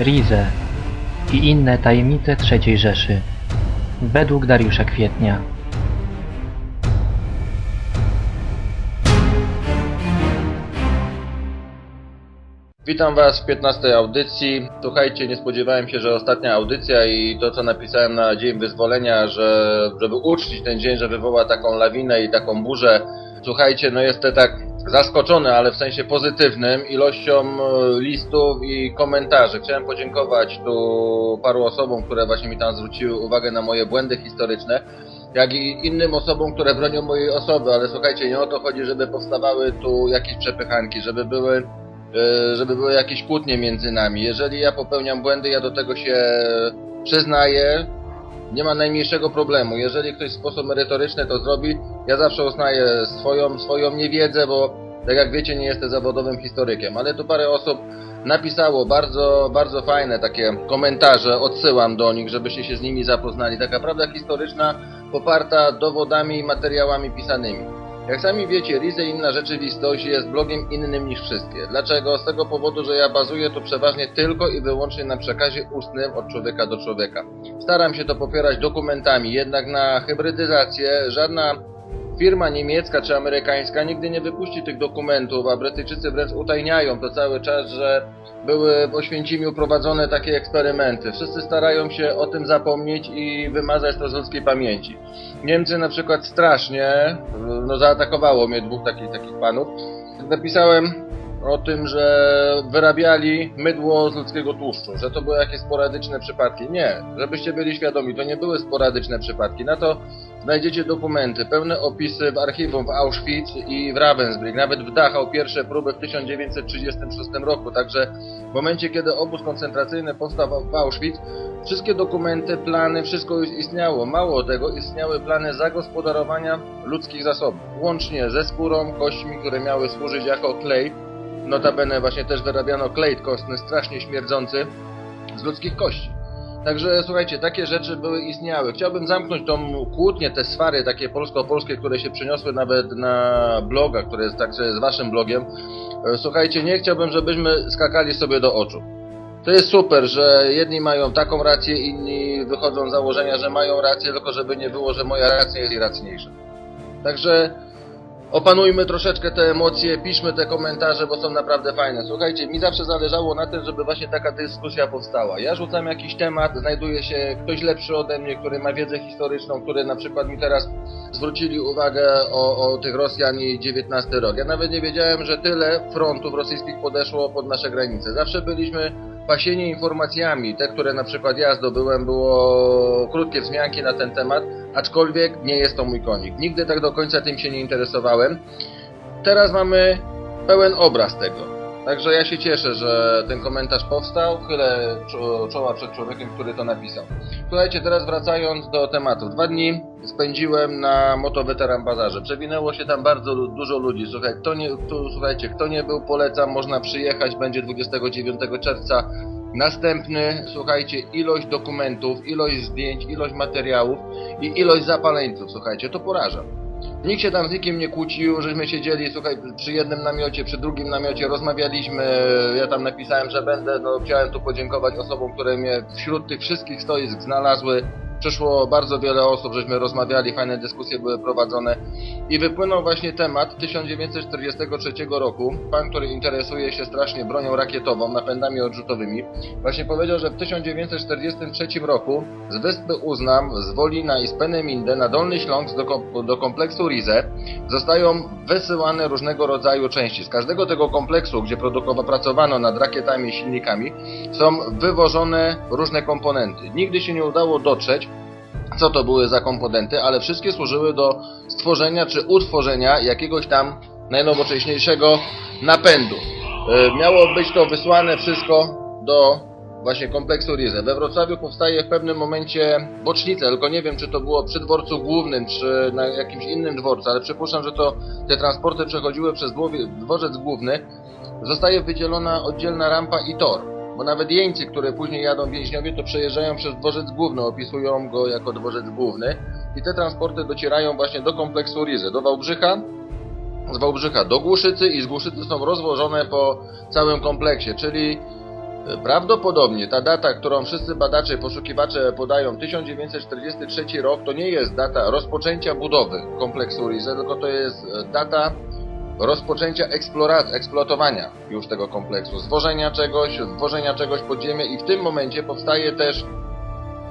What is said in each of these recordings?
Rize i inne tajemnice III Rzeszy według Dariusza Kwietnia. Witam Was w 15 audycji. Słuchajcie, nie spodziewałem się, że ostatnia audycja i to, co napisałem na Dzień Wyzwolenia, że żeby uczcić ten dzień, że wywoła taką lawinę i taką burzę. Słuchajcie, no jestem tak zaskoczony, ale w sensie pozytywnym, ilością e, listów i komentarzy. Chciałem podziękować tu paru osobom, które właśnie mi tam zwróciły uwagę na moje błędy historyczne jak i innym osobom, które bronią mojej osoby, ale słuchajcie, nie o to chodzi, żeby powstawały tu jakieś przepychanki, żeby były e, żeby były jakieś kłótnie między nami. Jeżeli ja popełniam błędy, ja do tego się przyznaję. Nie ma najmniejszego problemu. Jeżeli ktoś w sposób merytoryczny to zrobi, ja zawsze uznaję swoją, swoją niewiedzę, bo tak jak wiecie, nie jestem zawodowym historykiem, ale tu parę osób napisało bardzo, bardzo fajne takie komentarze, odsyłam do nich, żebyście się z nimi zapoznali. Taka prawda historyczna poparta dowodami i materiałami pisanymi. Jak sami wiecie, Rize Inna Rzeczywistość jest blogiem innym niż wszystkie. Dlaczego? Z tego powodu, że ja bazuję tu przeważnie tylko i wyłącznie na przekazie ustnym od człowieka do człowieka. Staram się to popierać dokumentami, jednak na hybrydyzację żadna firma niemiecka czy amerykańska nigdy nie wypuści tych dokumentów, a Brytyjczycy wręcz utajniają to cały czas, że były w Oświęcimiu prowadzone takie eksperymenty. Wszyscy starają się o tym zapomnieć i wymazać to z ludzkiej pamięci. Niemcy na przykład strasznie, no zaatakowało mnie dwóch takich, takich panów. Napisałem o tym, że wyrabiali mydło z ludzkiego tłuszczu, że to były jakieś sporadyczne przypadki. Nie, żebyście byli świadomi, to nie były sporadyczne przypadki. Na to znajdziecie dokumenty, pełne opisy w archiwum w Auschwitz i w Ravensbrück. Nawet w Dachau pierwsze próby w 1936 roku, także w momencie, kiedy obóz koncentracyjny powstał w Auschwitz, wszystkie dokumenty, plany, wszystko już istniało. Mało tego, istniały plany zagospodarowania ludzkich zasobów, łącznie ze skórą, kośćmi, które miały służyć jako klej. Notabene właśnie też wyrabiano klej kostny, strasznie śmierdzący, z ludzkich kości. Także słuchajcie, takie rzeczy były istniały. Chciałbym zamknąć tą kłótnię, te swary takie polsko-polskie, które się przyniosły nawet na bloga, które jest także jest waszym blogiem. E, Słuchajcie, nie chciałbym, żebyśmy skakali sobie do oczu. To jest super, że jedni mają taką rację, inni wychodzą z założenia, że mają rację, tylko żeby nie było, że moja racja jest racniejsza. Także opanujmy troszeczkę te emocje, piszmy te komentarze, bo są naprawdę fajne. Słuchajcie, mi zawsze zależało na tym, żeby właśnie taka dyskusja powstała. Ja rzucam jakiś temat, znajduje się ktoś lepszy ode mnie, który ma wiedzę historyczną, który na przykład mi teraz zwrócili uwagę o, o tych Rosjan i XIX rok. Ja nawet nie wiedziałem, że tyle frontów rosyjskich podeszło pod nasze granice. Zawsze byliśmy pasieni informacjami. Te, które na przykład ja zdobyłem, było krótkie wzmianki na ten temat, aczkolwiek nie jest to mój konik. Nigdy tak do końca tym się nie interesowałem. Teraz mamy pełen obraz tego. Także ja się cieszę, że ten komentarz powstał. Chylę czo- czoła przed człowiekiem, który to napisał. Słuchajcie, teraz wracając do tematu. Dwa dni spędziłem na Motoweteran Bazarze. Przewinęło się tam bardzo dużo ludzi. Słuchaj, kto nie, tu, słuchajcie, kto nie był, polecam, można przyjechać. Będzie 29 czerwca. Następny, słuchajcie, ilość dokumentów, ilość zdjęć, ilość materiałów i ilość zapaleńców, słuchajcie, to poraża. Nikt się tam z nikim nie kłócił, żeśmy siedzieli, słuchaj, przy jednym namiocie, przy drugim namiocie, rozmawialiśmy, ja tam napisałem, że będę, no chciałem tu podziękować osobom, które mnie wśród tych wszystkich stoisk znalazły. Przyszło bardzo wiele osób, żeśmy rozmawiali, fajne dyskusje były prowadzone i wypłynął właśnie temat 1943 roku. Pan, który interesuje się strasznie bronią rakietową, napędami odrzutowymi, właśnie powiedział, że w 1943 roku z wyspy Uznam, z Wolina i z Peneminde na Dolny Śląsk do, kom- do kompleksu Zostają wysyłane różnego rodzaju części. Z każdego tego kompleksu, gdzie pracowano nad rakietami i silnikami, są wywożone różne komponenty. Nigdy się nie udało dotrzeć, co to były za komponenty, ale wszystkie służyły do stworzenia czy utworzenia jakiegoś tam najnowocześniejszego napędu. E, Miało być to wysłane wszystko do właśnie kompleksu Rize. We Wrocławiu powstaje w pewnym momencie bocznica, tylko nie wiem, czy to było przy dworcu głównym, czy na jakimś innym dworcu, ale przypuszczam, że to te transporty przechodziły przez dworzec główny. Zostaje wydzielona oddzielna rampa i tor. Bo nawet jeńcy, które później jadą więźniowie, to przejeżdżają przez dworzec główny, opisują go jako dworzec główny. I te transporty docierają właśnie do kompleksu Rize, do Wałbrzycha, z Wałbrzycha do Głuszycy i z Głuszycy są rozłożone po całym kompleksie, czyli Prawdopodobnie ta data, którą wszyscy badacze i poszukiwacze podają, 1943 rok, to nie jest data rozpoczęcia budowy kompleksu Rize, tylko to jest e, data rozpoczęcia eksploracji, eksploatowania już tego kompleksu, zwożenia czegoś, wwożenia czegoś pod ziemię i w tym momencie powstaje też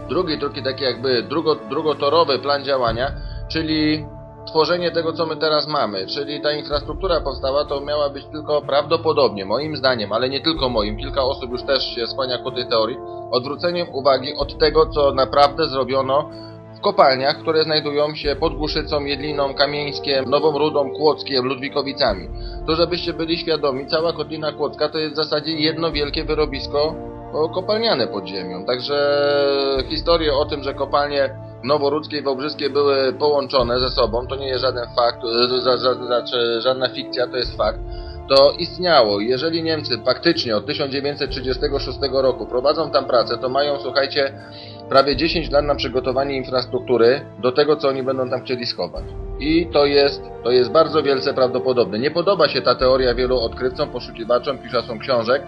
drugi, drugi taki jakby drugo, drugotorowy plan działania, czyli tworzenie tego, co my teraz mamy, czyli ta infrastruktura powstała, to miała być tylko prawdopodobnie, moim zdaniem, ale nie tylko moim, kilka osób już też się skłania ku tej teorii, odwróceniem uwagi od tego, co naprawdę zrobiono w kopalniach, które znajdują się pod Głuszycą, Jedliną, Kamieńskiem, Nową Rudą, Kłodzkiem, Ludwikowicami. To żebyście byli świadomi, cała Kotlina Kłodzka to jest w zasadzie jedno wielkie wyrobisko kopalniane pod ziemią. Także historie o tym, że kopalnie noworudzkie i wałbrzyskie były połączone ze sobą, to nie jest żaden fakt, e, znaczy żadna fikcja, to jest fakt. To istniało. Jeżeli Niemcy faktycznie od 1936 roku prowadzą tam pracę, to mają, słuchajcie, prawie 10 lat na przygotowanie infrastruktury do tego, co oni będą tam chcieli schować. I to jest, to jest bardzo wielce prawdopodobne. Nie podoba się ta teoria wielu odkrywcom, poszukiwaczom, pisarzom książek.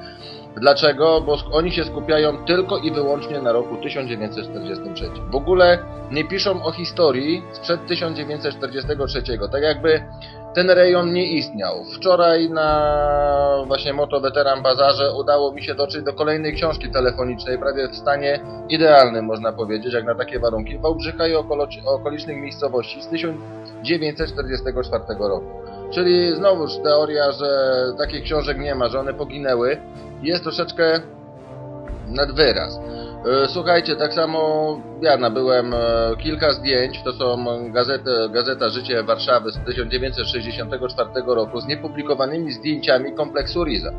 Dlaczego? Bo oni się skupiają tylko i wyłącznie na roku 1943. W ogóle nie piszą o historii sprzed 1943. Tak jakby ten rejon nie istniał. Wczoraj na właśnie Moto Bazarze udało mi się dotrzeć do kolejnej książki telefonicznej, prawie w stanie idealnym można powiedzieć, jak na takie warunki. Wałbrzycha i okolicznych miejscowości z 1944 roku. Czyli znowuż teoria, że takich książek nie ma, że one poginęły, jest troszeczkę nad wyraz. E, Słuchajcie, tak samo ja nabyłem e, kilka zdjęć, to są gazety, Gazeta Życie Warszawy z 1964 roku z niepublikowanymi zdjęciami kompleksu Riza.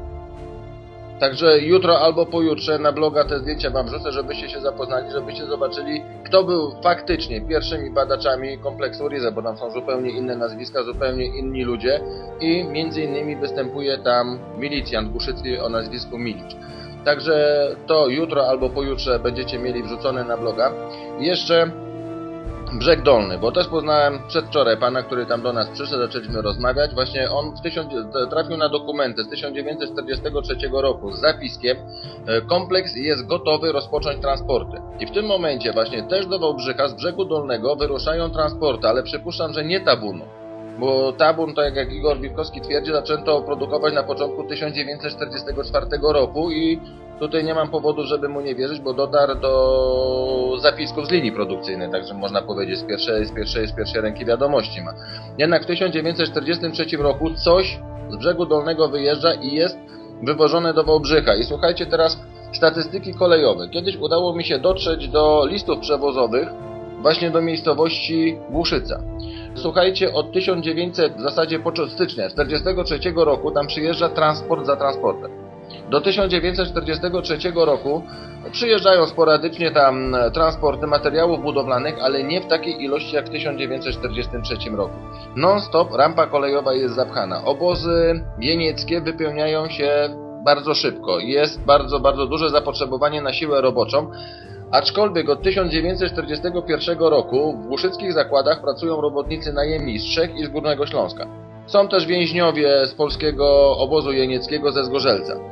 Także jutro albo pojutrze na bloga te zdjęcia wam wrzucę, żebyście się zapoznali, żebyście zobaczyli, kto był faktycznie pierwszymi badaczami kompleksu Riza, bo tam są zupełnie inne nazwiska, zupełnie inni ludzie i między innymi występuje tam milicjant Buszycki o nazwisku Milicz. Także to jutro albo pojutrze będziecie mieli wrzucone na bloga. Jeszcze Brzeg Dolny, bo też poznałem przedwczoraj pana, który tam do nas przyszedł, zaczęliśmy rozmawiać. Właśnie on w tysiąc, trafił na dokumenty z 1943 roku z zapiskiem e, kompleks jest gotowy rozpocząć transporty. I w tym momencie właśnie też do Wałbrzycha z brzegu dolnego wyruszają transporty, ale przypuszczam, że nie tabunu. Bo tabun, tak jak Igor Wilkowski twierdzi, zaczęto produkować na początku 1944 roku i tutaj nie mam powodu, żeby mu nie wierzyć, bo dotarł do zapisków z linii produkcyjnej, także można powiedzieć z pierwszej, z pierwszej, z pierwszej ręki wiadomości ma. Jednak w 1943 roku coś z brzegu dolnego wyjeżdża i jest wywożone do Wałbrzycha. I słuchajcie teraz statystyki kolejowe. Kiedyś udało mi się dotrzeć do listów przewozowych właśnie do miejscowości Głuszyca. Słuchajcie, od 1900, w zasadzie początku stycznia 1943 roku tam przyjeżdża transport za transportem. Do 1943 roku przyjeżdżają sporadycznie tam e, transporty materiałów budowlanych, ale nie w takiej ilości jak w 1943 roku. Non-stop rampa kolejowa jest zapchana. Obozy jenieckie wypełniają się bardzo szybko. Jest bardzo, bardzo duże zapotrzebowanie na siłę roboczą. Aczkolwiek od 1941 roku w głuszyckich zakładach pracują robotnicy najemni z Czech i z Górnego Śląska. Są też więźniowie z polskiego obozu jenieckiego ze Zgorzelca.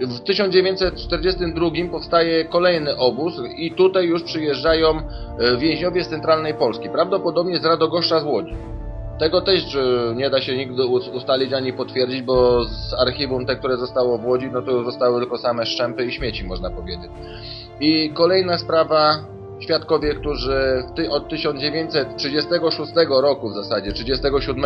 W 1942 powstaje kolejny obóz i tutaj już przyjeżdżają e, więźniowie z centralnej Polski, prawdopodobnie z Radogoszcza z Łodzi. Tego też e, nie da się nigdy us- ustalić ani potwierdzić, bo z archiwum te, które zostało w Łodzi, no to zostały tylko same szczępy i śmieci, można powiedzieć. I kolejna sprawa, świadkowie, którzy od 1936 roku w zasadzie, 37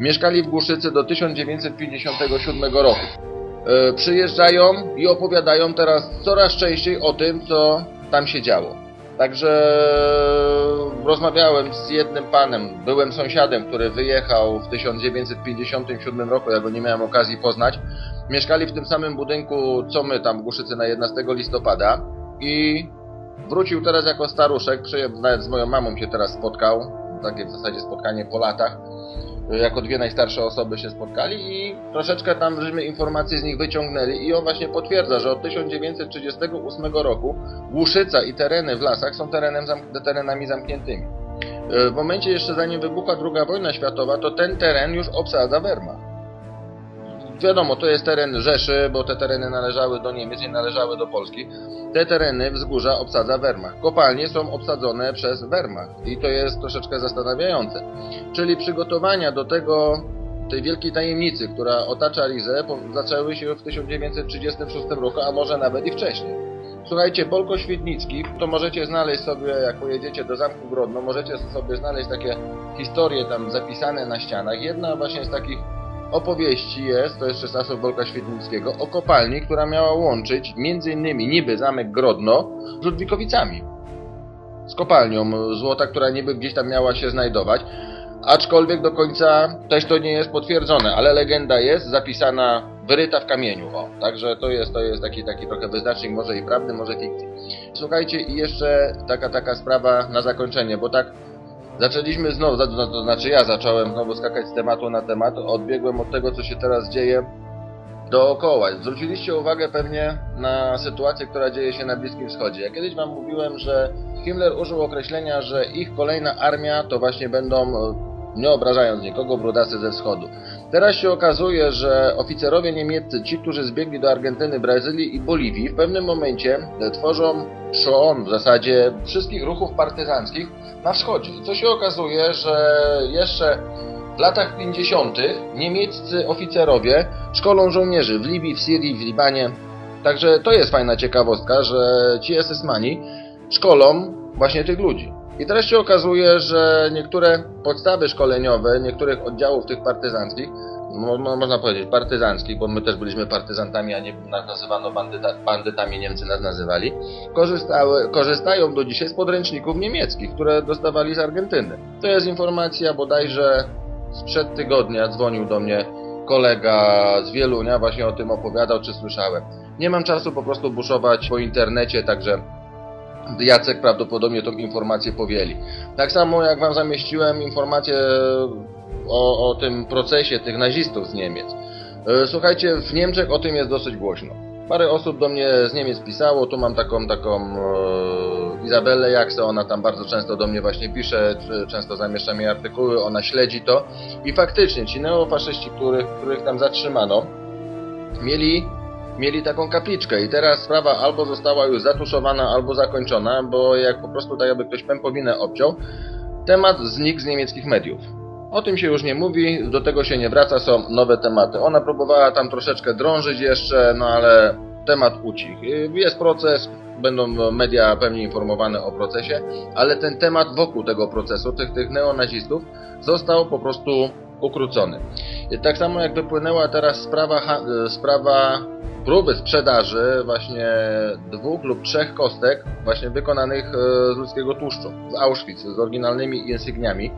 mieszkali w Głuszycy do 1957 roku. E, przyjeżdżają i opowiadają teraz coraz częściej o tym, co tam się działo. Także rozmawiałem z jednym panem, byłem sąsiadem, który wyjechał w 1957 roku, ja go nie miałem okazji poznać. Mieszkali w tym samym budynku, co my tam w Głuszycy na 11 listopada i wrócił teraz jako staruszek, nawet z moją mamą się teraz spotkał, takie w zasadzie spotkanie po latach jako dwie najstarsze osoby się spotkali i troszeczkę tam żeśmy informacje z nich wyciągnęli i on właśnie potwierdza, że od 1938 roku Głuszyca i tereny w lasach są terenem zamk- terenami zamkniętymi. E, W momencie jeszcze zanim wybuchła II wojna światowa, to ten teren już obsadza Wehrmacht. Wiadomo, to jest teren Rzeszy, bo te tereny należały do Niemiec, nie należały do Polski. Te tereny wzgórza obsadza Wehrmacht. Kopalnie są obsadzone przez Wehrmacht i to jest troszeczkę zastanawiające. Czyli przygotowania do tego, tej wielkiej tajemnicy, która otacza Lizę, po- zaczęły się w 1936 roku, a może nawet i wcześniej. Słuchajcie, Bolko Świdnicki, to możecie znaleźć sobie, jak pojedziecie do Zamku Grodno, możecie sobie znaleźć takie historie tam zapisane na ścianach. Jedna właśnie z takich opowieści jest, to z czasów Bolka Świdnickiego, o kopalni, która miała łączyć innymi niby Zamek Grodno z Ludwikowicami. Z kopalnią złota, która niby gdzieś tam miała się znajdować. Aczkolwiek do końca też to nie jest potwierdzone, ale legenda jest zapisana, wyryta w kamieniu. O, także to jest, to jest taki, taki trochę wyznacznik może i prawdy, może fikcji. Słuchajcie, i jeszcze taka, taka sprawa na zakończenie, bo tak zaczęliśmy znowu, to znaczy ja zacząłem znowu skakać z tematu na temat, odbiegłem od tego, co się teraz dzieje dookoła. Zwróciliście uwagę pewnie na sytuację, która dzieje się na Bliskim Wschodzie. Ja kiedyś wam mówiłem, że Himmler użył określenia, że ich kolejna armia to właśnie będą, e, nie obrażając nikogo, brudacy ze wschodu. Teraz się okazuje, że oficerowie niemieccy, ci, którzy zbiegli do Argentyny, Brazylii i Boliwii, w pewnym momencie e, tworzą szon w zasadzie wszystkich ruchów partyzanckich na wschodzie. Co się okazuje, że jeszcze w latach 50. niemieccy oficerowie szkolą żołnierzy w Libii, w Syrii, w Libanie. Także to jest fajna ciekawostka, że ci SS-mani szkolą właśnie tych ludzi. I teraz się okazuje, że niektóre podstawy szkoleniowe niektórych oddziałów tych partyzanckich, mo, mo, można powiedzieć partyzanckich, bo my też byliśmy partyzantami, a nie nas nazywano bandyta, bandytami, Niemcy nas nazywali, korzystały, korzystają do dzisiaj z podręczników niemieckich, które dostawali z Argentyny. To jest informacja bodajże sprzed tygodnia dzwonił do mnie kolega z Wielunia, właśnie o tym opowiadał, czy słyszałem. Nie mam czasu po prostu buszować po internecie, także Jacek prawdopodobnie tą informację powieli. Tak samo jak wam zamieściłem informację o, o tym procesie tych nazistów z Niemiec. E, Słuchajcie, w Niemczech o tym jest dosyć głośno. Parę osób do mnie z Niemiec pisało, tu mam taką taką e, Izabelę Jakse, ona tam bardzo często do mnie właśnie pisze, często zamieszcza mi artykuły, ona śledzi to i faktycznie ci neofaszyści, których, których tam zatrzymano, mieli, mieli taką kapliczkę i teraz sprawa albo została już zatuszowana, albo zakończona, bo jak po prostu tak jakby ktoś pępowinę obciął, temat znikł z niemieckich mediów. O tym się już nie mówi, do tego się nie wraca, są nowe tematy. Ona próbowała tam troszeczkę drążyć jeszcze, no ale temat ucichł. Y, Jest proces, będą media pewnie informowane o procesie, ale ten temat wokół tego procesu, tych, tych neonazistów, został po prostu ukrócony. Tak samo jak wypłynęła teraz sprawa, y, sprawa próby sprzedaży właśnie dwóch lub trzech kostek właśnie wykonanych e, z ludzkiego tłuszczu z Auschwitz z oryginalnymi insygniami.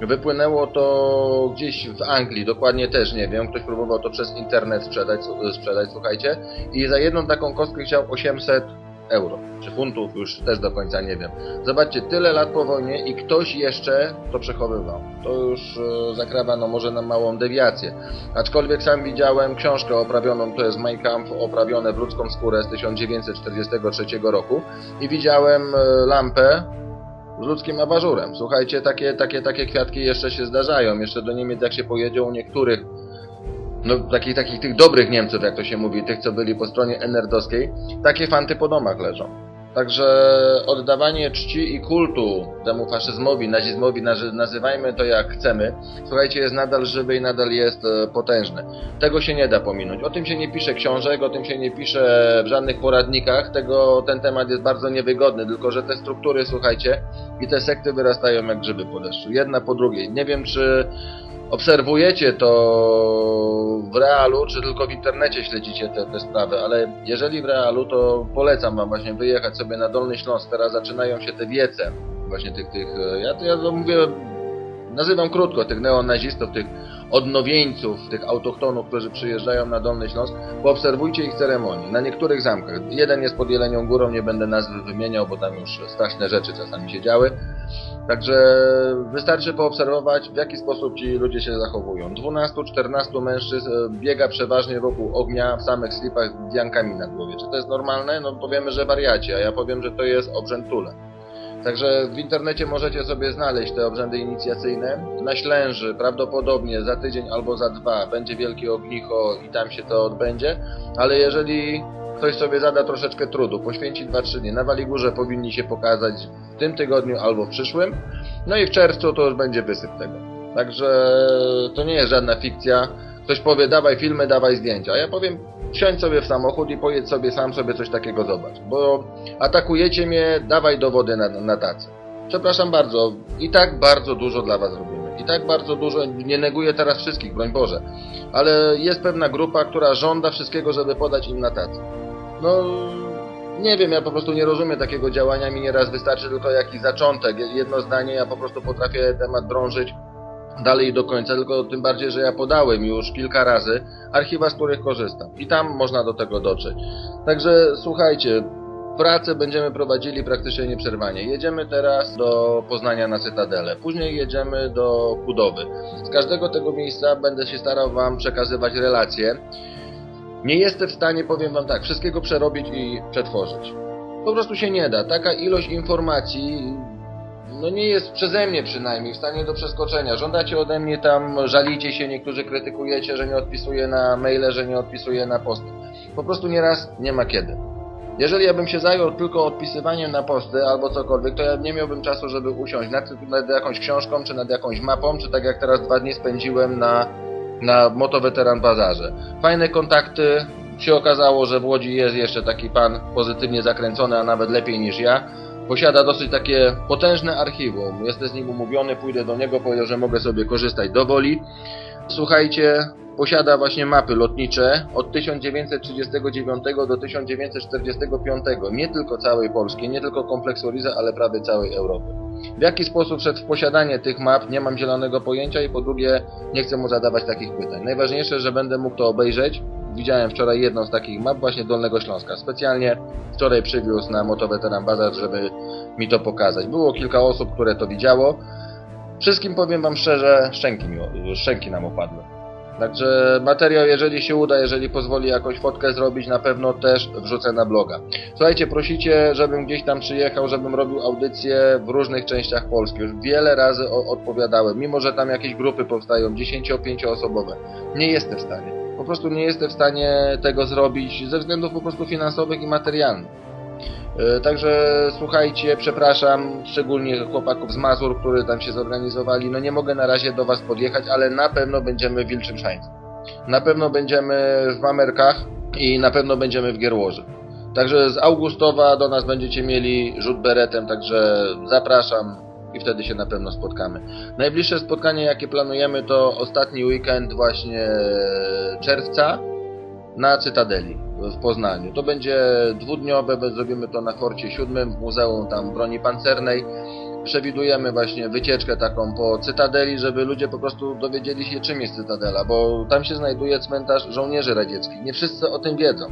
Wypłynęło to gdzieś w Anglii, dokładnie też nie wiem, ktoś próbował to przez internet sprzedać, sprzedać słuchajcie, i za jedną taką kostkę chciał 800 euro, czy funtów, już też do końca nie wiem. Zobaczcie, tyle lat po wojnie i ktoś jeszcze to przechowywał. To już e, zakrawa no może na małą dewiację. Aczkolwiek sam widziałem książkę oprawioną, to jest Mein Kampf, oprawione w ludzką skórę z 1943 roku i widziałem e, lampę z ludzkim abażurem. Słuchajcie, takie, takie, takie kwiatki jeszcze się zdarzają. Jeszcze do Niemiec jak się pojedzie u niektórych no, takich, takich tych dobrych Niemców, jak to się mówi, tych, co byli po stronie enerdowskiej, takie fanty po domach leżą. Także oddawanie czci i kultu temu faszyzmowi, nazizmowi, nazy- nazywajmy to jak chcemy, słuchajcie, jest nadal żywy i nadal jest e, potężny. Tego się nie da pominąć. O tym się nie pisze książek, o tym się nie pisze w żadnych poradnikach, tego, ten temat jest bardzo niewygodny, tylko że te struktury, słuchajcie, i te sekty wyrastają jak grzyby po deszczu, jedna po drugiej. Nie wiem, czy obserwujecie to w realu, czy tylko w internecie śledzicie te, te sprawy, ale jeżeli w realu, to polecam wam właśnie wyjechać sobie na Dolny Śląsk, teraz zaczynają się te wiece, właśnie tych, tych, ja to, ja to mówię, nazywam krótko, tych neonazistów, tych odnowieńców, tych autochtonów, którzy przyjeżdżają na Dolny Śląsk, poobserwujcie ich ceremonii. Na niektórych zamkach. Jeden jest pod Jelenią Górą, nie będę nazwy wymieniał, bo tam już straszne rzeczy czasami się działy. Także wystarczy poobserwować, w jaki sposób ci ludzie się zachowują. 12-14 mężczyzn e, biega przeważnie wokół ognia w samych slipach z wiankami na głowie. Czy to jest normalne? No powiemy, że wariacie, a ja powiem, że to jest obrzęd tule. Także w internecie możecie sobie znaleźć te obrzędy inicjacyjne. Na Ślęży prawdopodobnie za tydzień albo za dwa będzie wielkie ognicho i tam się to odbędzie, ale jeżeli ktoś sobie zada troszeczkę trudu, poświęci 2-3 dni, na Waligórze powinni się pokazać w tym tygodniu albo w przyszłym, no i w czerwcu to już będzie wysyp tego. Także to nie jest żadna fikcja. Ktoś powie, dawaj filmy, dawaj zdjęcia. Ja powiem, wsiądź sobie w samochód i pojedź sobie sam sobie coś takiego zobacz. Bo atakujecie mnie, dawaj dowody na, na tacy. Przepraszam bardzo, i tak bardzo dużo dla was robimy. I tak bardzo dużo, nie neguję teraz wszystkich, broń Boże. Ale jest pewna grupa, która żąda wszystkiego, żeby podać im na tacy. No, nie wiem, ja po prostu nie rozumiem takiego działania. Mi nieraz wystarczy tylko jakiś zaczątek, jedno zdanie, ja po prostu potrafię temat drążyć dalej do końca, tylko tym bardziej, że ja podałem już kilka razy archiwa, z których korzystam. I tam można do tego dotrzeć. Także słuchajcie, pracę będziemy prowadzili praktycznie nieprzerwanie. Jedziemy teraz do Poznania na Cytadelę, później jedziemy do Kudowy. Z każdego tego miejsca będę się starał Wam przekazywać relacje. Nie jestem w stanie, powiem Wam tak, wszystkiego przerobić i przetworzyć. Po prostu się nie da. Taka ilość informacji no nie jest przeze mnie przynajmniej w stanie do przeskoczenia. Żądacie ode mnie tam, żalicie się, niektórzy krytykujecie, że nie odpisuję na maile, że nie odpisuję na posty. Po prostu nieraz nie ma kiedy. Jeżeli ja bym się zajął tylko odpisywaniem na posty albo cokolwiek, to ja nie miałbym czasu, żeby usiąść nad, nad jakąś książką, czy nad jakąś mapą, czy tak jak teraz dwa dni spędziłem na, na Motoweteran Bazarze. Fajne kontakty, się okazało, że w Łodzi jest jeszcze taki pan pozytywnie zakręcony, a nawet lepiej niż ja. Posiada dosyć takie potężne archiwum. Jestem z nim umówiony, pójdę do niego, powiedział, że mogę sobie korzystać do woli. Słuchajcie, posiada właśnie mapy lotnicze od 1939 do 1945. Nie tylko całej Polski, nie tylko kompleksu Riza, ale prawie całej Europy. W jaki sposób wszedł w posiadanie tych map, nie mam zielonego pojęcia i po drugie nie chcę mu zadawać takich pytań. Najważniejsze, że będę mógł to obejrzeć. Widziałem wczoraj jedną z takich map właśnie Dolnego Śląska. Specjalnie wczoraj przywiózł na Motoweteran Bazar, żeby mi to pokazać. Było kilka osób, które to widziało. Wszystkim powiem wam szczerze, szczęki, mi, szczęki nam opadły. Także materiał, jeżeli się uda, jeżeli pozwoli jakąś fotkę zrobić, na pewno też wrzucę na bloga. Słuchajcie, prosicie, żebym gdzieś tam przyjechał, żebym robił audycje w różnych częściach Polski. Już wiele razy odpowiadałem, mimo że tam jakieś grupy powstają, 10-5 osobowe. Nie jestem w stanie. Po prostu nie jestem w stanie tego zrobić ze względów po prostu finansowych i materialnych. E, Także słuchajcie, przepraszam szczególnie chłopaków z Mazur, którzy tam się zorganizowali. No nie mogę na razie do Was podjechać, ale na pewno będziemy w Wilczym Szańcu. Na pewno będziemy w Mamerkach i na pewno będziemy w Gierłoży. Także z Augustowa do nas będziecie mieli rzut beretem, także zapraszam i wtedy się na pewno spotkamy. Najbliższe spotkanie jakie planujemy to ostatni weekend właśnie czerwca na Cytadeli w Poznaniu. To będzie dwudniowe, zrobimy to na Forcie 7, w Muzeum tam Broni Pancernej. Przewidujemy właśnie wycieczkę taką po Cytadeli, żeby ludzie po prostu dowiedzieli się czym jest Cytadela, bo tam się znajduje cmentarz żołnierzy radzieckich. Nie wszyscy o tym wiedzą.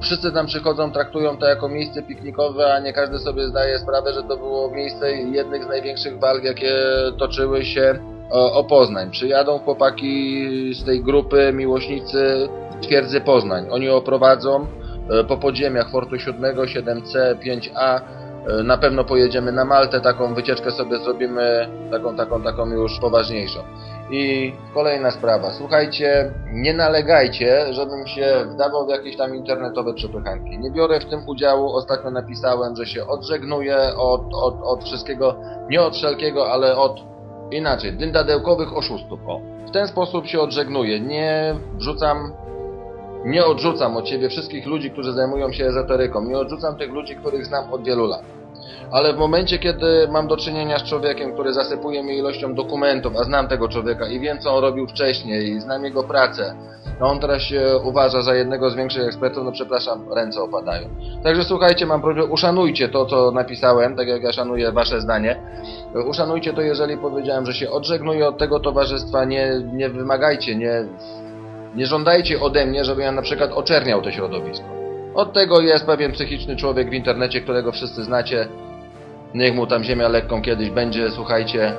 Wszyscy tam przychodzą, traktują to jako miejsce piknikowe, a nie każdy sobie zdaje sprawę, że to było miejsce jednych z największych walk, jakie toczyły się o, o Poznań. Przyjadą chłopaki z tej grupy miłośnicy twierdzy Poznań. Oni oprowadzą e, po podziemiach Fortu 7, 7C, 5A. E, Na pewno pojedziemy na Maltę, taką wycieczkę sobie zrobimy, taką, taką, taką już poważniejszą. I kolejna sprawa. Słuchajcie, nie nalegajcie, żebym się wdawał w jakieś tam internetowe przepychanki. Nie biorę w tym udziału. Ostatnio napisałem, że się odżegnuję od, od, od wszystkiego, nie od wszelkiego, ale od inaczej, dyndadełkowych oszustów. O. W ten sposób się odżegnuję. Nie wrzucam nie odrzucam od siebie wszystkich ludzi, którzy zajmują się ezoteryką. Nie odrzucam tych ludzi, których znam od wielu lat. Ale w momencie, kiedy mam do czynienia z człowiekiem, który zasypuje mnie ilością dokumentów, a znam tego człowieka i wiem, co on robił wcześniej, i znam jego pracę, a on teraz się uważa za jednego z większych ekspertów, no przepraszam, ręce opadają. Także słuchajcie, mam prośbę, uszanujcie to, co napisałem, tak jak ja szanuję wasze zdanie. Uszanujcie to, jeżeli powiedziałem, że się odżegnuję od tego towarzystwa, nie, nie wymagajcie, nie, nie żądajcie ode mnie, żebym ja na przykład oczerniał to środowisko. Od tego jest pewien psychiczny człowiek w internecie, którego wszyscy znacie. Niech mu tam ziemia lekką kiedyś będzie, słuchajcie.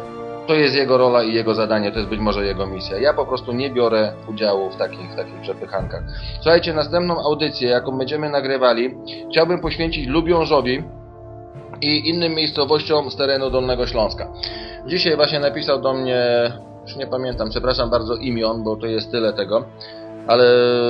To jest jego rola i jego zadanie, to jest być może jego misja. Ja po prostu nie biorę udziału w takich, w takich przepychankach. Słuchajcie, następną audycję, jaką będziemy nagrywali, chciałbym poświęcić Lubiążowi, i innym miejscowościom z terenu Dolnego Śląska. Dzisiaj właśnie napisał do mnie, już nie pamiętam, przepraszam bardzo imion, bo to jest tyle tego, ale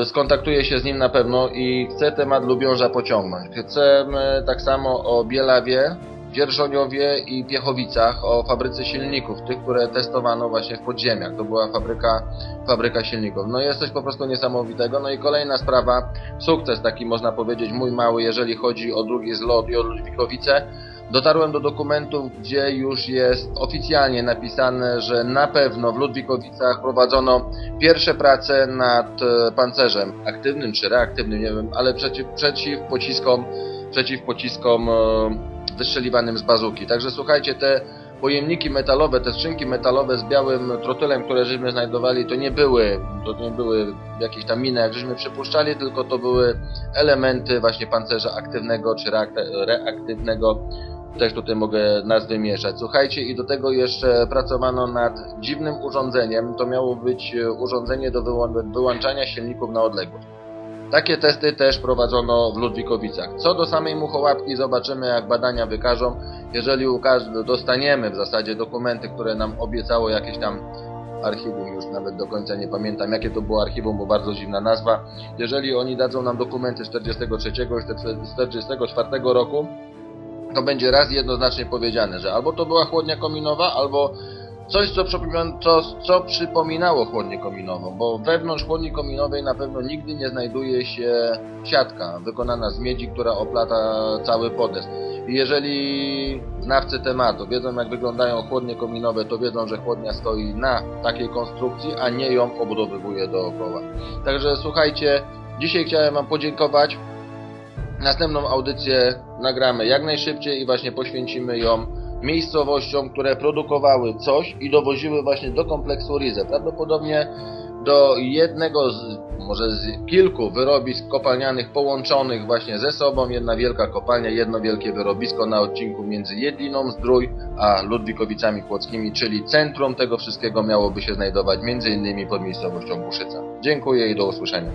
skontaktuję się z nim na pewno i chcę temat Lubiąża pociągnąć. Chcemy tak samo o Bielawie, Dzierżoniowie i Piechowicach, o fabryce silników, tych, które testowano właśnie w podziemiach. To była fabryka, fabryka silników. No jest coś po prostu niesamowitego. No i kolejna sprawa, sukces taki można powiedzieć, mój mały, jeżeli chodzi o drugi zlot i o Ludwikowice. Dotarłem do dokumentów, gdzie już jest oficjalnie napisane, że na pewno w Ludwikowicach prowadzono pierwsze prace nad e, pancerzem aktywnym czy reaktywnym, nie wiem, ale przeciw, przeciw pociskom, przeciw pociskom e, wystrzeliwanym z bazuki. Także słuchajcie, te pojemniki metalowe, te skrzynki metalowe z białym trotylem, które żeśmy znajdowali, to nie były, to nie były jakieś tam miny, jak żeśmy przypuszczali, tylko to były elementy właśnie pancerza aktywnego czy reakt- reaktywnego. Też tutaj mogę nazwy mieszać. Słuchajcie, i do tego jeszcze pracowano nad dziwnym urządzeniem. To miało być e, urządzenie do wyłą- wyłączania silników na odległość. Takie testy też prowadzono w Ludwikowicach. Co do samej muchołapki, zobaczymy jak badania wykażą. Jeżeli dostaniemy w zasadzie dokumenty, które nam obiecało jakieś tam archiwum, już nawet do końca nie pamiętam jakie to było archiwum, bo bardzo dziwna nazwa. Jeżeli oni dadzą nam dokumenty z 43 i 44 roku, to będzie raz jednoznacznie powiedziane, że albo to była chłodnia kominowa, albo coś, co, co, co przypominało chłodnię kominową, bo wewnątrz chłodni kominowej na pewno nigdy nie znajduje się siatka wykonana z miedzi, która oplata cały podest. Jeżeli znawcy tematu wiedzą, jak wyglądają chłodnie kominowe, to wiedzą, że chłodnia stoi na takiej konstrukcji, a nie ją obudowywuje dookoła. Także słuchajcie, dzisiaj chciałem Wam podziękować. Następną audycję nagramy jak najszybciej i właśnie poświęcimy ją miejscowościom, które produkowały coś i dowoziły właśnie do kompleksu Rize. Prawdopodobnie do jednego z, może z kilku wyrobisk kopalnianych połączonych właśnie ze sobą. Jedna wielka kopalnia, jedno wielkie wyrobisko na odcinku między Jedliną, Zdrój, a Ludwikowicami Kłodzkimi, czyli centrum tego wszystkiego miałoby się znajdować innymi pod miejscowością Buszyca. Dziękuję i do usłyszenia.